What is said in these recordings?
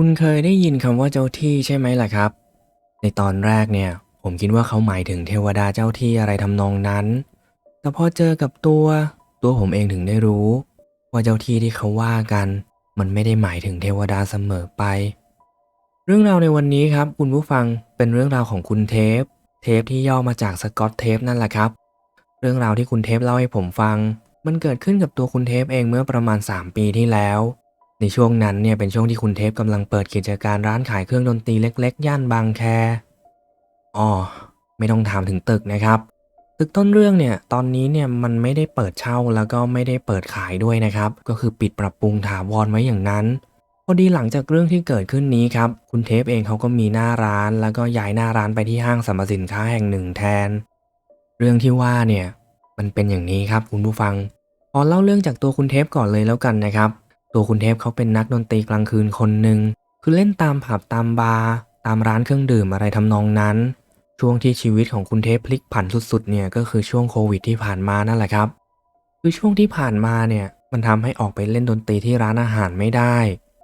คุณเคยได้ยินคำว่าเจ้าที่ใช่ไหมล่ะครับ ในตอนแรกเนี่ย ผมคิดว่าเขาหมายถึงเทวดาเจ้าที่อะไรทำนองนั้น แต่พอเจอกับตัวตัวผมเองถึงได้รู้ ว่าเจ้าที่ที่เขาว่ากัน มันไม่ได้หมายถึงเทวดาเสมอไป เรื่องราวในวันนี้ครับ คุณผู้ฟังเป็นเรื่องราวของคุณเทป เทปที่ย่อมาจากสกอตเทปนั่นแหละครับ เรื่องราวที่คุณเทปเล่าให้ผมฟัง มันเกิดขึ้นกับตัวคุณเทปเองเมื่อประมาณ 3 ปีที่แล้ว ในช่วงนั้นเนี่ยเป็นช่วงที่คุณเทปกำลังเปิดกิจการร้านขายเครื่องดนตรีเล็ก ๆ ย่านบางแคอ๋อไม่ต้องถามถึงตึกนะครับ ตึกต้นเรื่องเนี่ยตอนนี้เนี่ยมันไม่ได้เปิดเช่าแล้วก็ไม่ได้เปิดขายด้วยนะครับ ก็คือปิดปรับปรุงถาวรไว้อย่างนั้นพอดีหลังจากเรื่องที่เกิดขึ้นนี้ครับ คุณเทปเองเขาก็มีหน้าร้าน แล้วก็ย้ายหน้าร้านไปที่ห้างสรรพสินค้าแห่งหนึ่งแทน เรื่องที่ว่าเนี่ยมันเป็นอย่างนี้ครับคุณผู้ฟังขอเล่าเรื่องจากตัวคุณเทปก่อนเลยแล้วกันนะครับ ตัวคุณเทพเขาเป็นนักดนตรีกลางคืนคนหนึ่งคือเล่นตามผับตามบาร์ตามร้านเครื่องดื่มอะไรทำนองนั้น ช่วงที่ชีวิตของคุณเทพพลิกผันสุดๆเนี่ยก็คือช่วงโควิดที่ผ่านมานั่นแหละครับ คือช่วงที่ผ่านมาเนี่ยมันทำให้ออกไปเล่นดนตรีที่ร้านอาหารไม่ได้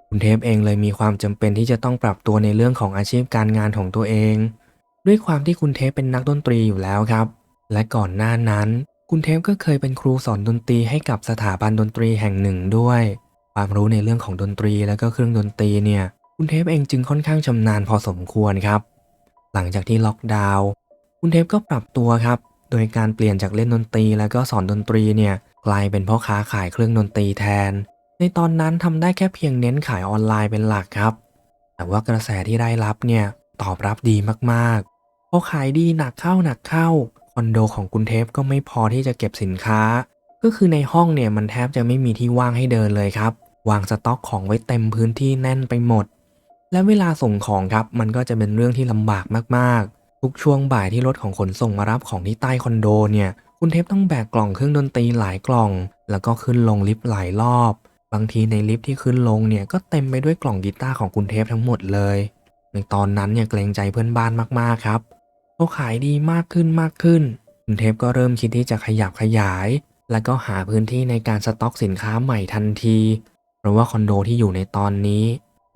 คุณเทพเองเลยมีความจำเป็นที่จะต้องปรับตัวในเรื่องของอาชีพการงานของตัวเอง ด้วยความที่คุณเทพเป็นนักดนตรีอยู่แล้วครับ และก่อนหน้านั้น คุณเทพก็เคยเป็นครูสอนดนตรีให้กับสถาบันดนตรีแห่งหนึ่งด้วย ความรู้ในเรื่องของดนตรีและก็เครื่องดนตรีเนี่ย คุณเทพเองจึงค่อนข้างชำนาญพอสมควรครับ หลังจากที่ล็อกดาวน์คุณเทพก็ปรับตัวครับ โดยการเปลี่ยนจากเล่นดนตรีแล้วก็สอนดนตรีเนี่ยกลายเป็นพ่อค้าขายเครื่องดนตรีแทน ในตอนนั้นทำได้แค่เพียงเน้นขายออนไลน์เป็นหลักครับ แต่ว่ากระแสที่ได้รับเนี่ยตอบรับดีมากๆพอขายดีหนักเข้าหนักเข้าคอนโดของคุณเทพก็ไม่พอที่จะเก็บสินค้า ก็คือในห้องเนี่ยมันแทบจะไม่มีที่ว่างให้เดินเลยครับ วางสต็อกของไว้เต็มพื้นที่แน่นไปหมด และเวลาส่งของครับมันก็จะเป็นเรื่องที่ลำบากมากๆ ทุกช่วงบ่ายที่รถของขนส่งมารับของที่ใต้คอนโดเนี่ย คุณเทพต้องแบกกล่องเครื่องดนตรีหลายกล่อง แล้วก็ขึ้นลงลิฟต์หลายรอบ บางทีในลิฟต์ที่ขึ้นลงเนี่ยก็เต็มไปด้วยกล่องกีตาร์ของคุณเทพทั้งหมดเลย ในตอนนั้นเนี่ยเกรงใจเพื่อนบ้านมากๆครับพอขายดีมากขึ้นมากขึ้น คุณเทพก็เริ่มคิดที่จะขยับขยาย แล้วก็หาพื้นที่ในการสต็อกสินค้าใหม่ทันที ราะว่าคอนโดที่อยู่ในตอนนี้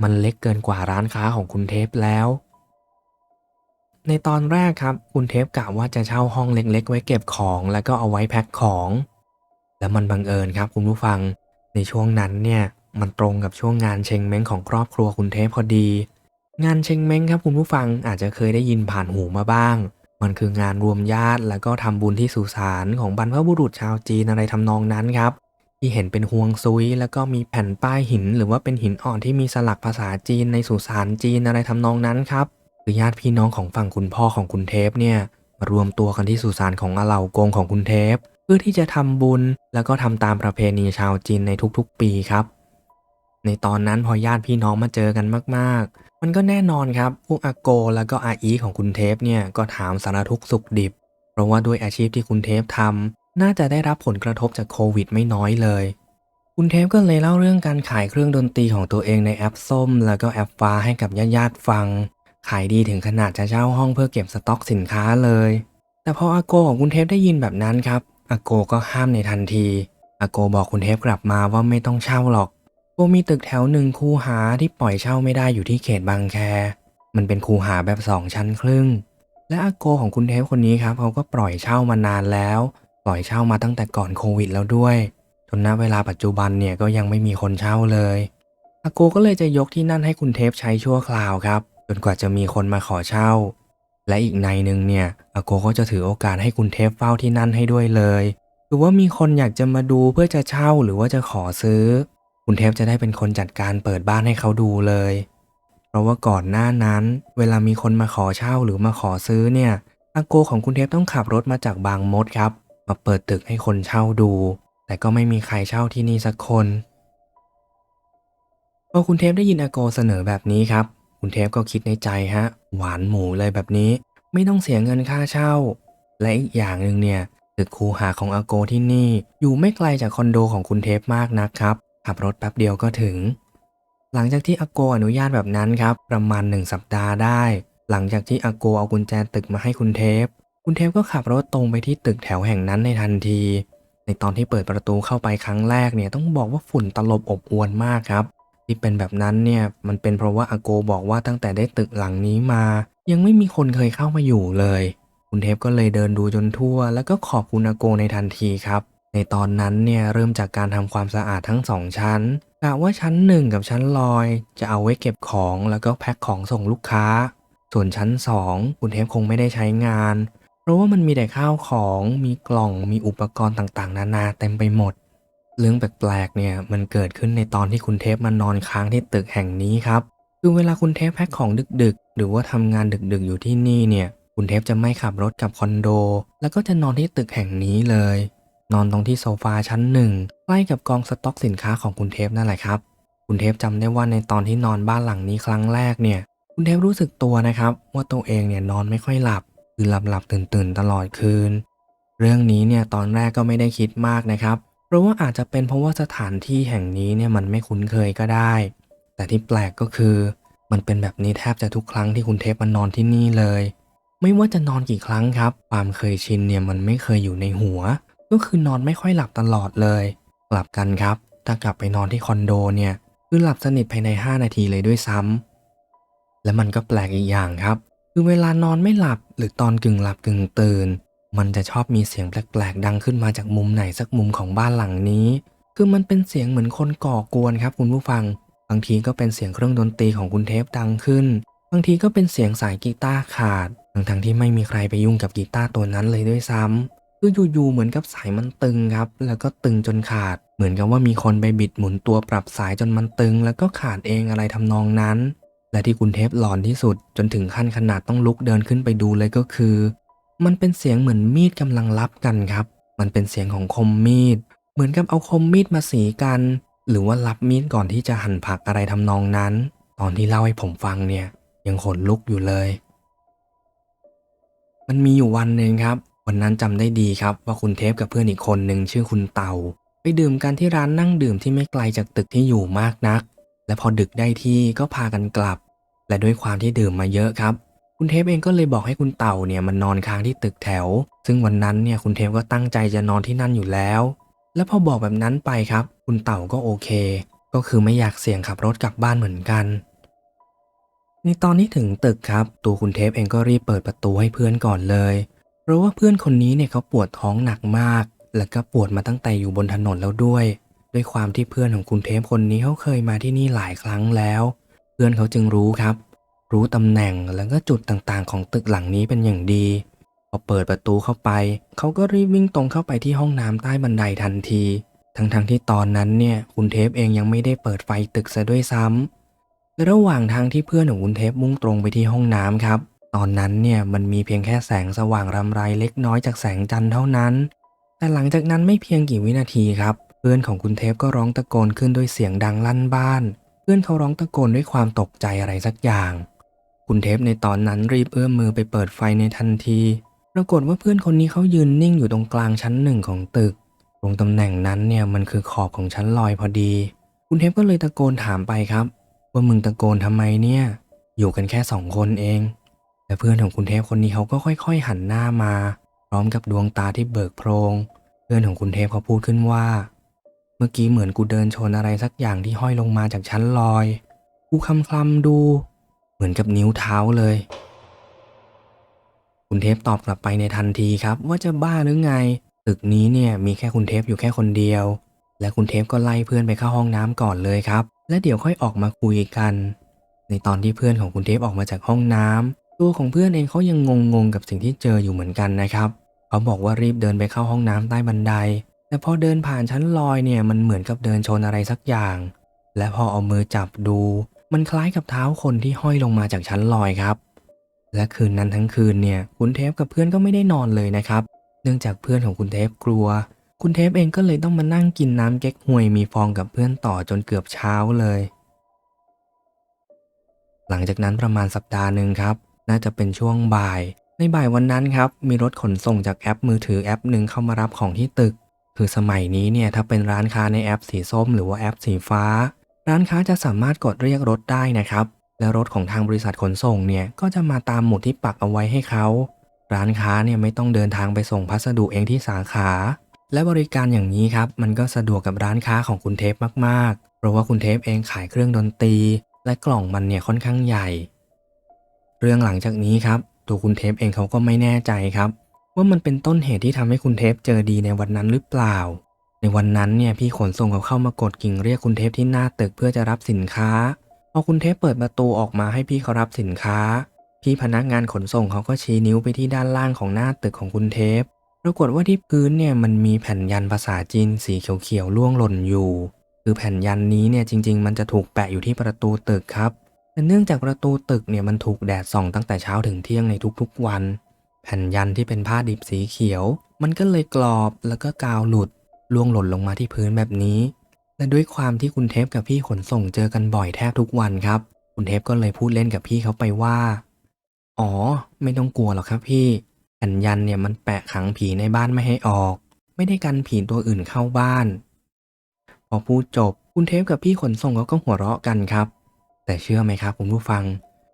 มันเล็กเกินกว่าร้านค้าของคุณเทพแล้ว ในตอนแรกครับคุณเทพกะว่าจะเช่าห้องเล็กๆ ไว้เก็บของแล้วก็เอาไว้แพ็คของ แล้วมันบังเอิญครับคุณผู้ฟัง ในช่วงนั้นเนี่ยมันตรงกับช่วงงานเชงเม้งของครอบครัวคุณเทพพอดี งานเชงเม้งครับคุณผู้ฟังอาจจะเคยได้ยินผ่านหูมาบ้าง มันคืองานรวมญาติแล้วก็ทำบุญที่สุสานของบรรพบุรุษชาวจีนอะไรทำนองนั้นครับ ที่เห็นเป็นห่วงซุย แล้วก็มีแผ่นป้ายหิน หรือว่าเป็นหินอ่อนที่มีสลักภาษาจีนในสุสานจีนอะไรทำนองนั้นครับคือญาติพี่น้องของฝั่งคุณพ่อของคุณเทพเนี่ยมารวมตัวกันที่สุสานของอาเหล่ากงของคุณเทพ เพื่อที่จะทำบุญ แล้วก็ทำตามประเพณีชาวจีนในทุกๆ ปีครับ ในตอนนั้นพอญาติพี่น้องมาเจอกันมาก ๆ มันก็แน่นอนครับพวกอาโกแล้วก็อาอีของคุณเทพเนี่ยก็ถามสารทุกสุขดิบ เพราะว่าด้วยอาชีพที่คุณเทพทำ น่าจะได้รับผลกระทบจากโควิดไม่น้อยเลย คุณเทพก็เลยเล่าเรื่องการขายเครื่องดนตรีของตัวเองในแอปส้ม แล้วก็แอปฟ้าให้กับญาติๆฟัง ขายดีถึงขนาดจะเช่าห้องเพื่อเก็บสต็อกสินค้าเลย แต่พออาโกของคุณเทพได้ยินแบบนั้นครับอาโกก็ห้ามในทันทีอาโกบอกคุณเทพกลับมาว่าไม่ต้องเช่าหรอกโกมีตึกแถวหนึ่งคูหาที่ปล่อยเช่าไม่ได้อยู่ที่เขตบางแค มันเป็นคูหาแบบสองชั้นครึ่ง และอาโกของคุณเทพคนนี้ครับเขาก็ปล่อยเช่ามานานแล้ว ล่อยเช่ามาตั้งแต่ก่อนโควิดแล้วด้วย จนณเวลาปัจจุบันเนี่ยก็ยังไม่มีคนเช่าเลยอาโกก็เลยจะยกที่นั่นให้คุณเทพใช้ชั่วคราวครับ จนกว่าจะมีคนมาขอเช่า และอีกในหนึ่งเนี่ยอาโกก็จะถือโอกาสให้คุณเทพเฝ้าที่นั่นให้ด้วยเลยหรือว่ามีคนอยากจะมาดูเพื่อจะเช่าหรือว่าจะขอซื้อ คุณเทพจะได้เป็นคนจัดการเปิดบ้านให้เขาดูเลย เพราะว่าก่อนหน้านั้น เวลามีคนมาขอเช่าหรือมาขอซื้อเนี่ยอาโกของคุณเทพต้องขับรถมาจากบางมดครับ มาเปิดตึกให้คนเช่าดู แต่ก็ไม่มีใครเช่าที่นี่สักคนพอคุณเทพได้ยินอาโกเสนอแบบนี้ครับ คุณเทพก็คิดในใจฮะ หวานหมูเลยแบบนี้ ไม่ต้องเสียเงินค่าเช่า และอีกอย่างหนึ่งเนี่ยตึกคูหาของอาโกที่นี่ อยู่ไม่ไกลจากคอนโดของคุณเทพมากนักครับ ขับรถแป๊บเดียวก็ถึง หลังจากที่อาโกอนุญาตแบบนั้นครับ ประมาณหนึ่งสัปดาห์ได้ หลังจากที่อาโกเอากุญแจตึกมาให้คุณเทพ คุณเทพก็ขับรถตรงไปที่ตึกแถวแห่งนั้นในทันที ในตอนที่เปิดประตูเข้าไปครั้งแรกเนี่ยต้องบอกว่าฝุ่นตลบอบอวนมากครับ ที่เป็นแบบนั้นเนี่ยมันเป็นเพราะว่าอาโกบอกว่าตั้งแต่ได้ตึกหลังนี้มา ยังไม่มีคนเคยเข้ามาอยู่เลย คุณเทพก็เลยเดินดูจนทั่ว แล้วก็ขอบคุณอาโกในทันทีครับในตอนนั้นเนี่ยเริ่มจากการทำความสะอาดทั้งสองชั้นกะว่าชั้นหนึ่งกับชั้นลอย จะเอาไว้เก็บของแล้วก็แพ็คของส่งลูกค้า ส่วนชั้นสองคุณเทพคงไม่ได้ใช้งาน ราะว่ามันมีแต่ข้าวของมีกล่องมีอุปกรณ์ต่างๆ นานาเต็มไปหมด เรื่องแปลกๆเนี่ยมันเกิดขึ้นในตอนที่คุณเทพมานอนค้างที่ตึกแห่งนี้ครับคือเวลาคุณเทพแพ็คของดึกๆ หรือว่าทำงานดึกๆ อยู่ที่นี่เนี่ย คุณเทพจะไม่ขับรถกลับคอนโด แล้วก็จะนอนที่ตึกแห่งนี้เลย นอนตรงที่โซฟาชั้นหนึ่งใกล้กับกองสต็อกสินค้าของคุณเทพนั่นแหละครับ คุณเทพจำได้ว่าในตอนที่นอนบ้านหลังนี้ครั้งแรกเนี่ย คุณเทพรู้สึกตัวนะครับ ว่าตัวเองเนี่ยนอนไม่ค่อยหลับ คือหลับหลับตื่นตื่นตลอดคืน เรื่องนี้เนี่ยตอนแรกก็ไม่ได้คิดมากนะครับ เพราะว่าอาจจะเป็นเพราะว่าสถานที่แห่งนี้เนี่ยมันไม่คุ้นเคยก็ได้ แต่ที่แปลกก็คือ มันเป็นแบบนี้แทบจะทุกครั้งที่คุณเทพมานนอนที่นี่เลย ไม่ว่าจะนอนกี่ครั้งครับ ความเคยชินเนี่ยมันไม่เคยอยู่ในหัว ก็คือนอนไม่ค่อยหลับตลอดเลย กลับกันครับ ถ้ากลับไปนอนที่คอนโดเนี่ยคือหลับสนิทภายใน 5 นาทีเลยด้วยซ้ำและมันก็แปลกอีกอย่างครับ คือเวลานอนไม่หลับหรือตอนกึ่งหลับกึ่งตื่น มันจะชอบมีเสียงแปลกๆ ดังขึ้นมาจากมุมไหนสักมุมของบ้านหลังนี้ คือมันเป็นเสียงเหมือนคนก่อกวนครับคุณผู้ฟัง บางทีก็เป็นเสียงเครื่องดนตรีของคุณเทพดังขึ้น บางทีก็เป็นเสียงสายกีตาร์ขาด ทั้งๆที่ไม่มีใครไปยุ่งกับกีตาร์ตัวนั้นเลยด้วยซ้ำคืออยู่ๆเหมือนกับสายมันตึงครับ แล้วก็ตึงจนขาด เหมือนกับว่ามีคนไปบิดหมุนตัวปรับสายจนมันตึง แล้วก็ขาดเองอะไรทำนองนั้น และที่คุณเทพหลอนที่สุดจนถึงขั้นขนาดต้องลุกเดินขึ้นไปดูเลยก็คือ มันเป็นเสียงเหมือนมีดกำลังรับกันครับ มันเป็นเสียงของคมมีด เหมือนกับเอาคมมีดมาสีกัน หรือว่ารับมีดก่อนที่จะหั่นผักอะไรทำนองนั้น ตอนที่เล่าให้ผมฟังเนี่ย ยังขนลุกอยู่เลย มันมีอยู่วันหนึ่งครับ วันนั้นจำได้ดีครับว่าคุณเทพกับเพื่อนอีกคนหนึ่งชื่อคุณเต่า ไปดื่มกันที่ร้านนั่งดื่มที่ไม่ไกลจากตึกที่อยู่มากนัก และพอดึกได้ที่ก็พากันกลับ และด้วยความที่ดื่มมาเยอะครับ คุณเทพเองก็เลยบอกให้คุณเต่าเนี่ยมันนอนค้างที่ตึกแถว ซึ่งวันนั้นเนี่ยคุณเทพก็ตั้งใจจะนอนที่นั่นอยู่แล้ว แล้วพอบอกแบบนั้นไปครับ คุณเต่าก็โอเค ก็คือไม่อยากเสี่ยงขับรถกลับบ้านเหมือนกัน ในตอนที่ถึงตึกครับ ตัวคุณเทพเองก็รีบเปิดประตูให้เพื่อนก่อนเลย เพราะว่าเพื่อนคนนี้เนี่ยเขาปวดท้องหนักมาก และก็ปวดมาตั้งแต่อยู่บนถนนแล้วด้วย ด้วยความที่เพื่อนของคุณเทพคนนี้เขาเคยมาที่นี่หลายครั้งแล้ว เพื่อนเขาจึงรู้ครับ รู้ตำแหน่งแล้วก็จุดต่างๆ ของตึกหลังนี้เป็นอย่างดีพอเปิดประตูเข้าไป เขาก็รีบวิ่งตรงเข้าไปที่ห้องน้ำใต้บันไดทันที ทั้งๆที่ตอนนั้นเนี่ยคุณเทพเองยังไม่ได้เปิดไฟตึกซะด้วยซ้ำและระหว่างทางที่เพื่อนของคุณเทพมุ่งตรงไปที่ห้องน้ำครับ ตอนนั้นเนี่ยมันมีเพียงแค่แสงสว่างรำไรเล็กน้อยจากแสงจันทร์เท่านั้น แต่หลังจากนั้นไม่เพียงกี่วินาทีครับ เพื่อนของคุณเทพก็ร้องตะโกนขึ้นด้วยเสียงดังลั่นบ้าน เพื่อนเขาร้องตะโกนด้วยความตกใจอะไรสักอย่าง คุณเทพในตอนนั้นรีบเอื้อมมือไปเปิดไฟในทันที ปรากฏว่าเพื่อนคนนี้เขายืนนิ่งอยู่ตรงกลางชั้นหนึ่งของตึก ตรงตำแหน่งนั้นเนี่ยมันคือขอบของชั้นลอยพอดี คุณเทพก็เลยตะโกนถามไปครับ ว่ามึงตะโกนทำไมเนี่ย อยู่กันแค่สองคนเอง แต่เพื่อนของคุณเทพคนนี้เขาก็ค่อย ๆ หันหน้ามา พร้อมกับดวงตาที่เบิกโพรง เพื่อนของคุณเทพเขาพูดขึ้นว่า เมื่อกี้เหมือนกูเดินชนอะไรสักอย่างที่ห้อยลงมาจากชั้นลอย กูคำคลำดู เหมือนกับนิ้วเท้าเลย คุณเทพตอบกลับไปในทันทีครับ ว่าจะบ้าหรือไง ตึกนี้เนี่ยมีแค่คุณเทพอยู่แค่คนเดียว และคุณเทพก็ไล่เพื่อนไปเข้าห้องน้ำก่อนเลยครับ และเดี๋ยวค่อยออกมาคุยกัน ในตอนที่เพื่อนของคุณเทพออกมาจากห้องน้ำตัวของเพื่อนเองเขายังงงๆกับสิ่งที่เจออยู่เหมือนกันนะครับ เขาบอกว่ารีบเดินไปเข้าห้องน้ำใต้บันได แต่พอเดินผ่านชั้นลอยเนี่ยมันเหมือนกับเดินชนอะไรสักอย่าง และพอเอามือจับดู มันคล้ายกับเท้าคนที่ห้อยลงมาจากชั้นลอยครับ และคืนนั้นทั้งคืนเนี่ยคุณเทพกับเพื่อนก็ไม่ได้นอนเลยนะครับ เนื่องจากเพื่อนของคุณเทพกลัว คุณเทพเองก็เลยต้องมานั่งกินน้ำเก๊กฮวยมีฟองกับเพื่อนต่อจนเกือบเช้าเลย หลังจากนั้นประมาณสัปดาห์หนึ่งครับ น่าจะเป็นช่วงบ่าย ในบ่ายวันนั้นครับมีรถขนส่งจากแอปมือถือแอปหนึ่งเข้ามารับของที่ตึก คือสมัยนี้เนี่ยถ้าเป็นร้านค้าในแอปสีส้ม หรือว่าแอปสีฟ้า ร้านค้าจะสามารถกดเรียกรถได้นะครับ และรถของทางบริษัทขนส่งเนี่ยก็จะมาตามหมุดที่ปักเอาไว้ให้เขา ร้านค้าเนี่ยไม่ต้องเดินทางไปส่งพัสดุเองที่สาขา และบริการอย่างนี้ครับมันก็สะดวกกับร้านค้าของคุณเทปมากๆ เพราะว่าคุณเทปเองขายเครื่องดนตรี และกล่องมันเนี่ยค่อนข้างใหญ่ เรื่องหลังจากนี้ครับตัวคุณเทปเองเขาก็ไม่แน่ใจครับ ว่ามันเป็นต้นเหตุที่ทำให้คุณเทปเจอดีในวันนั้นหรือเปล่า ในวันนั้นเนี่ยพี่ขนส่งเขาเข้ามากดกิ่งเรียกคุณเทปที่หน้าตึกเพื่อจะรับสินค้าพอคุณเทปเปิดประตูออกมาให้พี่เขารับสินค้า พี่พนักงานขนส่งเขาก็ชี้นิ้วไปที่ด้านล่างของหน้าตึกของคุณเทปปรากฏว่าที่พื้นเนี่ยมันมีแผ่นยันภาษาจีนสีเขียวๆล่วงหล่นอยู่ คือแผ่นยันนี้เนี่ยจริง ๆ มันจะถูกแปะอยู่ที่ประตูตึกครับแต่เนื่องจากประตูตึกเนี่ยมันถูกแดดส่องตั้งแต่เช้าถึงเที่ยงในทุกๆวัน ผ่นยันที่เป็นผ้าดิบสีเขียว มันก็เลยกรอบแล้วก็กาวหลุดล่วงหล่นลงมาที่พื้นแบบนี้ และด้วยความที่คุณเทปกับพี่ขนส่งเจอกันบ่อยแทบทุกวันครับ คุณเทปก็เลยพูดเล่นกับพี่เขาไปว่า อ๋อ ไม่ต้องกลัวหรอกครับพี่แผ่นยันเนี่ยมันแปะขังผีในบ้านไม่ให้ออก ไม่ได้กันผีตัวอื่นเข้าบ้าน พอพูดจบคุณเทปกับพี่ขนส่งเขาก็หัวเราะกันครับ แต่เชื่อไหมครับคุณผู้ฟัง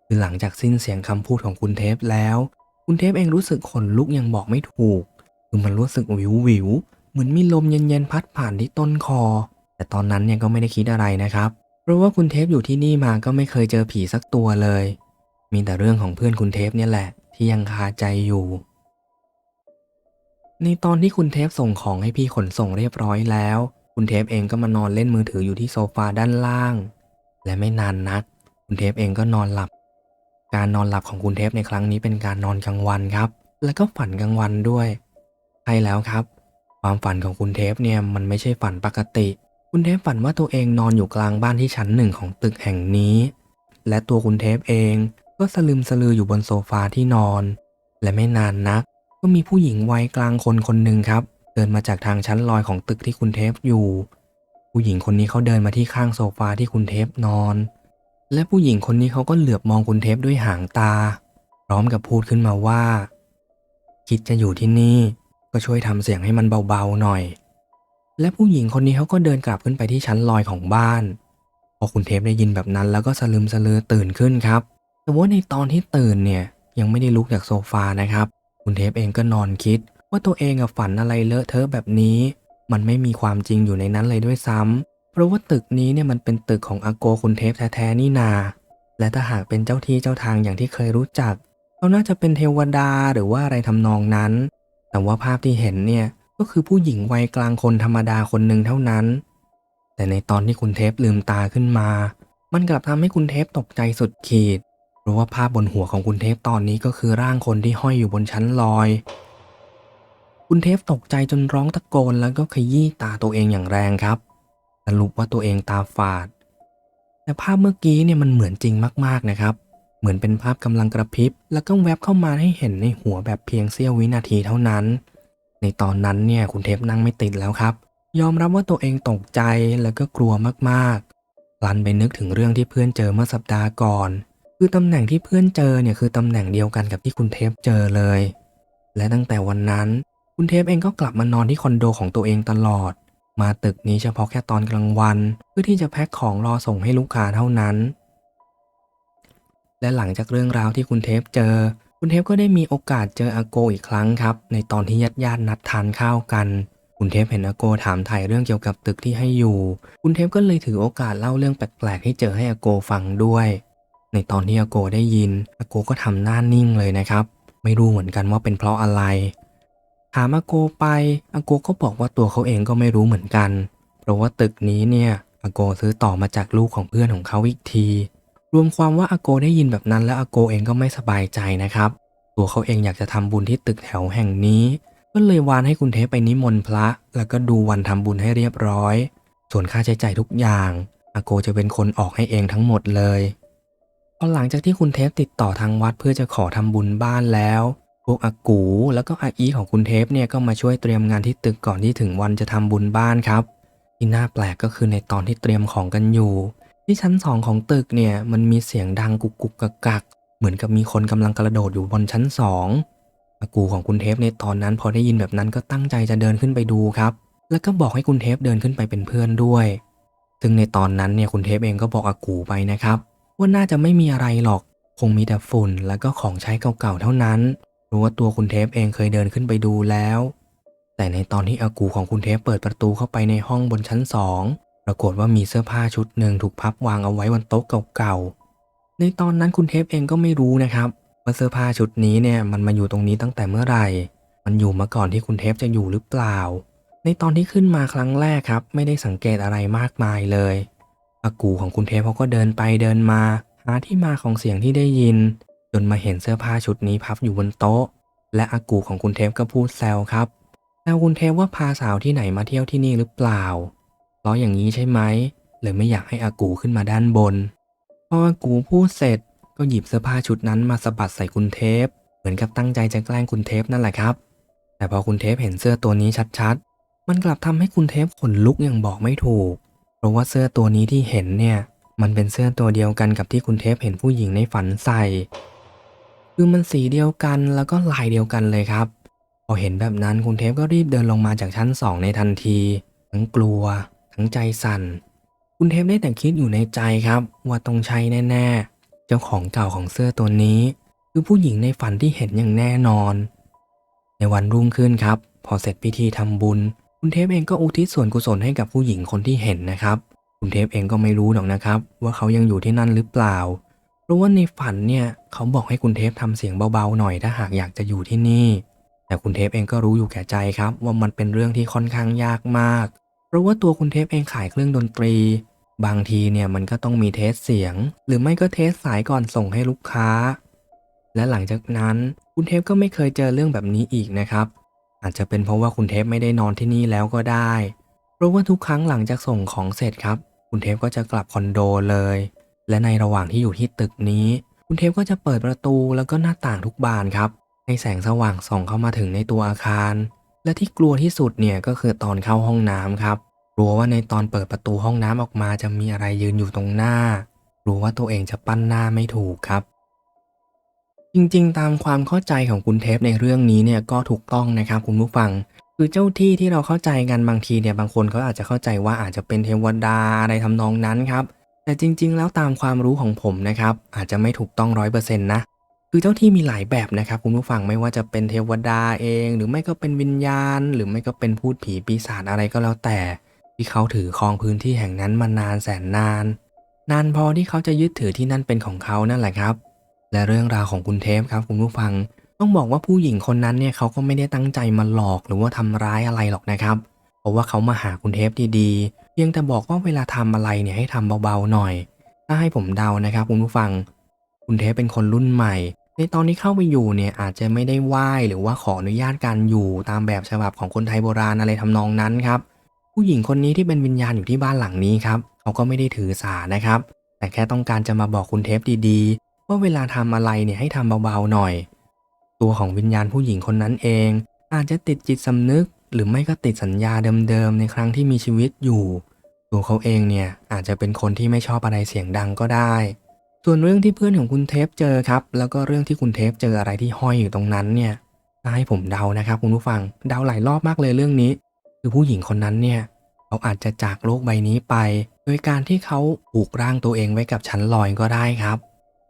คือหลังจากสิ้นเสียงคำพูดของคุณเทปแล้ว คุณเทปเองรู้สึกขนลุกยังบอกไม่ถูก คือมันรู้สึกวิววิว เหมือนมีลมเย็นๆพัดผ่านที่ต้นคอ แต่ตอนนั้นเนี่ยก็ไม่ได้คิดอะไรนะครับ เพราะว่าคุณเทปอยู่ที่นี่มาก็ไม่เคยเจอผีสักตัวเลย มีแต่เรื่องของเพื่อนคุณเทปเนี่ยแหละ ที่ยังคาใจอยู่ ในตอนที่คุณเทปส่งของให้พี่ขนส่งเรียบร้อยแล้ว คุณเทปเองก็มานอนเล่นมือถืออยู่ที่โซฟาด้านล่าง และไม่นานนัก คุณเทปเองก็นอนหลับ การนอนหลับของคุณเทปในครั้งนี้เป็นการนอนกลางวันครับ แล้วก็ฝันกลางวันด้วยใช่แล้วครับ ความฝันของคุณเทปเนี่ยมันไม่ใช่ฝันปกติ คุณเทปฝันว่าตัวเองนอนอยู่กลางบ้านที่ชั้นหนึ่งของตึกแห่งนี้ และตัวคุณเทปเองก็สลืมสลืออยู่บนโซฟาที่นอน และไม่นานนัก ก็มีผู้หญิงวัยกลางคนคนหนึ่งครับ เดินมาจากทางชั้นลอยของตึกที่คุณเทปอยู่ ผู้หญิงคนนี้เขาเดินมาที่ข้างโซฟาที่คุณเทปนอน และผู้หญิงคนนี้เขาก็เหลือบมองคุณเทปด้วยหางตา พร้อมกับพูดขึ้นมาว่า คิดจะอยู่ที่นี่ ก็ช่วยทำเสียงให้มันเบาๆหน่อย และผู้หญิงคนนี้เขาก็เดินกลับขึ้นไปที่ชั้นลอยของบ้าน พอคุณเทปได้ยินแบบนั้นแล้วก็สลืมสลือตื่นขึ้นครับ แต่ว่าในตอนที่ตื่นเนี่ยยังไม่ได้ลุกจากโซฟานะครับ คุณเทปเองก็นอนคิด ว่าตัวเองอฝันอะไรเลอะเทอะแบบนี้ มันไม่มีความจริงอยู่ในนั้นเลยด้วยซ้ำ เพราะว่าตึกนี้เนี่ยมันเป็นตึกของอาโกคุณเทปแท้ๆนี่นา และถ้าหากเป็นเจ้าที่เจ้าทางอย่างที่เคยรู้จักเขาน่าจะเป็นเทวดาหรือว่าอะไรทำนองนั้น แต่ว่าภาพที่เห็นเนี่ยก็คือผู้หญิงวัยกลางคนธรรมดาคนหนึ่งเท่านั้น แต่ในตอนที่คุณเทปลืมตาขึ้นมา มันกลับทำให้คุณเทปตกใจสุดขีด เพราะว่าภาพบนหัวของคุณเทปตอนนี้ก็คือร่างคนที่ห้อยอยู่บนชั้นลอย คุณเทปตกใจจนร้องตะโกนแล้วก็ขยี้ตาตัวเองอย่างแรงครับ สรุปว่าตัวเองตาฝาด แต่ภาพเมื่อกี้เนี่ยมันเหมือนจริงมากๆนะครับ เหมือนเป็นภาพกำลังกระพริบ แล้วก็แวบเข้ามาให้เห็นในหัวแบบเพียงเสี้ยววินาทีเท่านั้น ในตอนนั้นเนี่ยคุณเทปนั่งไม่ติดแล้วครับ ยอมรับว่าตัวเองตกใจแล้วก็กลัวมากๆลันไปนึกถึงเรื่องที่เพื่อนเจอเมื่อสัปดาห์ก่อน คือตำแหน่งที่เพื่อนเจอเนี่ยคือตำแหน่งเดียวกันกับที่คุณเทปเจอเลย และตั้งแต่วันนั้น คุณเทปเองก็กลับมานอนที่คอนโดของตัวเองตลอด มาตึกนี้เฉพาะแค่ตอนกลางวัน เพื่อที่จะแพ็คของรอส่งให้ลูกค้าเท่านั้น และหลังจากเรื่องราวที่คุณเทปเจอ คุณเทปก็ได้มีโอกาสเจออาโกอีกครั้งครับ ในตอนที่ญาติญาตินัดทานข้าวกัน คุณเทปเห็นอาโกถามถ่ายเรื่องเกี่ยวกับตึกที่ให้อยู่ คุณเทปก็เลยถือโอกาสเล่าเรื่องแปลกๆที่เจอให้อาโกฟังด้วย ในตอนที่อาโกได้ยินอาโกก็ทำหน้านิ่งเลยนะครับ ไม่รู้เหมือนกันว่าเป็นเพราะอะไร ถามอาโกไปอาโกก็บอกว่าตัวเขาเองก็ไม่รู้เหมือนกัน เพราะว่าตึกนี้เนี่ยอาโกซื้อต่อมาจากลูกของเพื่อนของเขาอีกที รวมความว่าอาโกได้ยินแบบนั้นแล้วอาโกเองก็ไม่สบายใจนะครับ ตัวเขาเองอยากจะทำบุญที่ตึกแถวแห่งนี้ ก็เลยวานให้คุณเทปไปนิมนต์พระ แล้วก็ดูวันทำบุญให้เรียบร้อย ส่วนค่าใช้จ่ายทุกอย่างอาโกจะเป็นคนออกให้เองทั้งหมดเลยพอหลังจากที่คุณเทปติดต่อทางวัดเพื่อจะขอทำบุญบ้านแล้ว พวกอากูแล้วก็อาอีของคุณเทปเนี่ยก็มาช่วยเตรียมงานที่ตึกก่อนที่ถึงวันจะทำบุญบ้านครับ ที่น่าแปลกก็คือในตอนที่เตรียมของกันอยู่ ที่ชั้นสองของตึกเนี่ยมันมีเสียงดังกุกกุกกักกักเหมือนกับมีคนกำลังกระโดดอยู่บนชั้นสองอากูของคุณเทปในตอนนั้นพอได้ยินแบบนั้นก็ตั้งใจจะเดินขึ้นไปดูครับ แล้วก็บอกให้คุณเทปเดินขึ้นไปเป็นเพื่อนด้วย ซึ่งในตอนนั้นเนี่ยคุณเทปเองก็บอกอากูไปนะครับว่าน่าจะไม่มีอะไรหรอก คงมีแต่ฝุ่นแล้วก็ของใช้เก่าๆเท่านั้น รู้ว่าตัวคุณเทปเองเคยเดินขึ้นไปดูแล้ว แต่ในตอนที่อากูของคุณเทพเปิดประตูเข้าไปในห้องบนชั้นสองปรากฏว่ามีเสื้อผ้าชุดหนึ่งถูกพับวางเอาไว้บนโต๊ะเก่าๆ ในตอนนั้นคุณเทพเองก็ไม่รู้นะครับว่าเสื้อผ้าชุดนี้เนี่ยมันมาอยู่ตรงนี้ตั้งแต่เมื่อไหร่ มันอยู่มาก่อนที่คุณเทพจะอยู่หรือเปล่า ในตอนที่ขึ้นมาครั้งแรกครับ ไม่ได้สังเกตอะไรมากมายเลยอากูของคุณเทพเขาก็เดินไปเดินมา หาที่มาของเสียงที่ได้ยิน จนมาเห็นเสื้อผ้าชุดนี้พับอยู่บนโต๊ะ และอากูของคุณเทพก็พูดแซวครับแซวคุณเทพว่าพาสาวที่ไหนมาเที่ยวที่นี่หรือเปล่าเพราะอย่างนี้ใช่ไหมเลยไม่อยากให้อากูขึ้นมาด้านบน พออากูพูดเสร็จก็หยิบเสื้อผ้าชุดนั้นมาสะบัดใส่คุณเทพ เหมือนกับตั้งใจจะแกล้งคุณเทพนั่นแหละครับ แต่พอคุณเทพเห็นเสื้อตัวนี้ชัดๆ มันกลับทำให้คุณเทพขนลุกอย่างบอกไม่ถูก เพราะว่าเสื้อตัวนี้ที่เห็นเนี่ย มันเป็นเสื้อตัวเดียวกันกับที่คุณเทพเห็นผู้หญิงในฝันใส่ คือมันสีเดียวกันแล้วก็ลายเดียวกันเลยครับ พอเห็นแบบนั้นคุณเทพก็รีบเดินลงมาจากชั้นสองในทันที ทั้งกลัว ทั้งใจสั่น คุณเทพได้แต่คิดอยู่ในใจครับ ว่าต้องใช่แน่ ๆ เจ้าของเก่าของเสื้อตัวนี้ คือผู้หญิงในฝันที่เห็นอย่างแน่นอน ในวันรุ่งขึ้นครับ พอเสร็จพิธีทำบุญ คุณเทพเองก็อุทิศส่วนกุศลให้กับผู้หญิงคนที่เห็นนะครับ คุณเทพเองก็ไม่รู้หรอกนะครับ ว่าเขายังอยู่ที่นั่นหรือเปล่า เพราะว่าในฝันเนี่ยเขาบอกให้คุณเทพทำเสียงเบาๆหน่อยถ้าหากอยากจะอยู่ที่นี่ แต่คุณเทพเองก็รู้อยู่แก่ใจครับ ว่ามันเป็นเรื่องที่ค่อนข้างยากมาก เพราะว่าตัวคุณเทพเองขายเครื่องดนตรี บางทีเนี่ยมันก็ต้องมีเทสเสียง หรือไม่ก็เทสสายก่อนส่งให้ลูกค้า และหลังจากนั้นคุณเทพก็ไม่เคยเจอเรื่องแบบนี้อีกนะครับ อาจจะเป็นเพราะว่าคุณเทพไม่ได้นอนที่นี่แล้วก็ได้ เพราะว่าทุกครั้งหลังจากส่งของเสร็จครับ คุณเทพก็จะกลับคอนโดเลย และในระหว่างที่อยู่ที่ตึกนี้ คุณเทพก็จะเปิดประตูแล้วก็หน้าต่างทุกบานครับ ให้แสงสว่างส่องเข้ามาถึงในตัวอาคาร และที่กลัวที่สุดเนี่ยก็คือตอนเข้าห้องน้ำครับกลัวว่าในตอนเปิดประตูห้องน้ำออกมาจะมีอะไรยืนอยู่ตรงหน้ากลัวว่าตัวเองจะปั้นหน้าไม่ถูกครับ จริงๆ ตามความเข้าใจของคุณเทพในเรื่องนี้เนี่ยก็ถูกต้องนะครับคุณผู้ฟังคือเจ้าที่ที่เราเข้าใจกันบางทีเนี่ยบางคนเขาอาจจะเข้าใจว่าอาจจะเป็นเทวดาอะไรทำนองนั้นครับ แต่จริงๆ แล้วตามความรู้ของผมนะครับ อาจจะไม่ถูกต้องร้อยเปอร์เซ็นต์นะ คือเจ้าที่มีหลายแบบนะครับคุณผู้ฟังไม่ว่าจะเป็นเทวดาเอง หรือไม่ก็เป็นวิญญาณ หรือไม่ก็เป็นพูดผีปีศาจอะไรก็แล้วแต่ ที่เขาถือครองพื้นที่แห่งนั้นมานานแสนนาน นานพอที่เขาจะยึดถือที่นั่นเป็นของเขานั่นแหละครับ และเรื่องราวของคุณเทพครับคุณผู้ฟัง ต้องบอกว่าผู้หญิงคนนั้นเนี่ยเขาก็ไม่ได้ตั้งใจมาหลอกหรือว่าทำร้ายอะไรหรอกนะครับ เพราะว่าเขามาหาคุณเทพดีๆ เพียงแต่บอกว่าเวลาทำอะไรเนี่ยให้ทำเบาๆหน่อย ถ้าให้ผมเดานะครับคุณผู้ฟัง คุณเทพเป็นคนรุ่นใหม่ ในตอนที่เข้าไปอยู่เนี่ยอาจจะไม่ได้ไหว้หรือว่าขออนุญาตการอยู่ตามแบบฉบับของคนไทยโบราณอะไรทำนองนั้นครับ ผู้หญิงคนนี้ที่เป็นวิญญาณอยู่ที่บ้านหลังนี้ครับเขาก็ไม่ได้ถือสานะครับ แต่แค่ต้องการจะมาบอกคุณเทพดีๆ ว่าเวลาทำอะไรเนี่ยให้ทำเบาๆหน่อย ตัวของวิญญาณผู้หญิงคนนั้นเอง อาจจะติดจิตสำนึก หรือไม่ก็ติดสัญญาเดิมๆในครั้งที่มีชีวิตอยู่ ตัวเขาเองเนี่ยอาจจะเป็นคนที่ไม่ชอบอะไรเสียงดังก็ได้ ส่วนเรื่องที่เพื่อนของคุณเทพเจอครับ แล้วก็เรื่องที่คุณเทพเจออะไรที่ห้อยอยู่ตรงนั้นเนี่ยให้ผมเดานะครับคุณผู้ฟังเดาหลายรอบมากเลยเรื่องนี้ คือผู้หญิงคนนั้นเนี่ยเขาอาจจะจากโลกใบนี้ไป โดยการที่เขาผูกร่างตัวเองไว้กับชั้นลอยก็ได้ครับ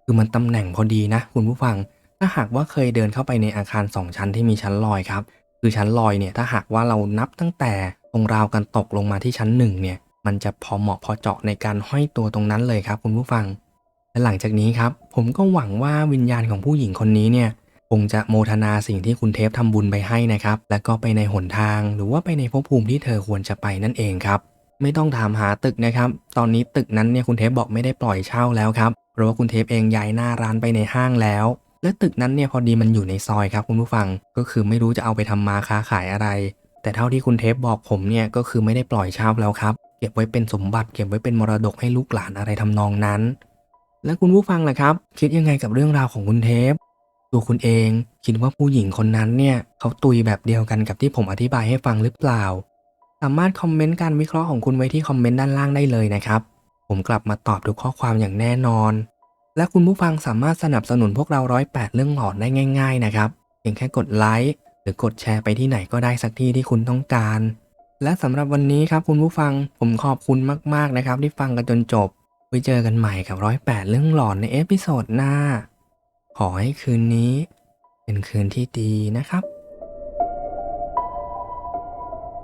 คือมันตำแหน่งพอดีนะ คุณผู้ฟัง ถ้าหากว่าเคยเดินเข้าไปในอาคารสองชั้นที่มีชั้นลอยครับ คือชั้นลอยเนี่ยถ้าหากว่าเรานับตั้งแต่ตรงราวกันตกลงมาที่ชั้นหนึ่งเนี่ยมันจะพอเหมาะพอเจาะในการห้อยตัวตรงนั้นเลยครับคุณผู้ฟัง และหลังจากนี้ครับ ผมก็หวังว่าวิญญาณของผู้หญิงคนนี้เนี่ยคงจะโมทนาสิ่งที่คุณเทพทำบุญไปให้นะครับ และก็ไปในหนทางหรือว่าไปในภพภูมิที่เธอควรจะไปนั่นเองครับ ไม่ต้องถามหาตึกนะครับ ตอนนี้ตึกนั้นเนี่ยคุณเทพบอกไม่ได้ปล่อยเช่าแล้วครับเพราะว่าคุณเทพเองย้ายหน้าร้านไปในห้างแล้ว และตึกนั้นเนี่ยพอดีมันอยู่ในซอยครับคุณผู้ฟัง ก็คือไม่รู้จะเอาไปทำมาค้าขายอะไร แต่เท่าที่คุณเทพบอกผมเนี่ยก็คือไม่ได้ปล่อยเช่าแล้วครับ เก็บไว้เป็นสมบัติเก็บไว้เป็นมรดกให้ลูกหลานอะไรทำนองนั้น และคุณผู้ฟังล่ะครับ คิดยังไงกับเรื่องราวของคุณเทพตัวคุณเองคิดว่าผู้หญิงคนนั้นเนี่ยเขาตุยแบบเดียวกันกับที่ผมอธิบายให้ฟังหรือเปล่า สามารถคอมเมนต์การวิเคราะห์ของคุณไว้ที่คอมเมนต์ด้านล่างได้เลยนะครับผมกลับมาตอบทุกข้อความอย่างแน่นอน และคุณผู้ฟังสามารถสนับสนุนพวกเราร้อยแปดเรื่องหลอนได้ง่าย ๆ นะครับ เพียงแค่กดไลค์หรือกดแชร์ไปที่ไหนก็ได้สักที่ที่คุณต้องการ และสำหรับวันนี้ครับคุณผู้ฟังผมขอบคุณมากๆนะครับ ที่ฟังกันจนจบไว้เจอกันใหม่กับร้อยแปดเรื่องหลอนในเอพิโซดหน้า ขอให้คืนนี้ เป็นคืนที่ดีนะครับ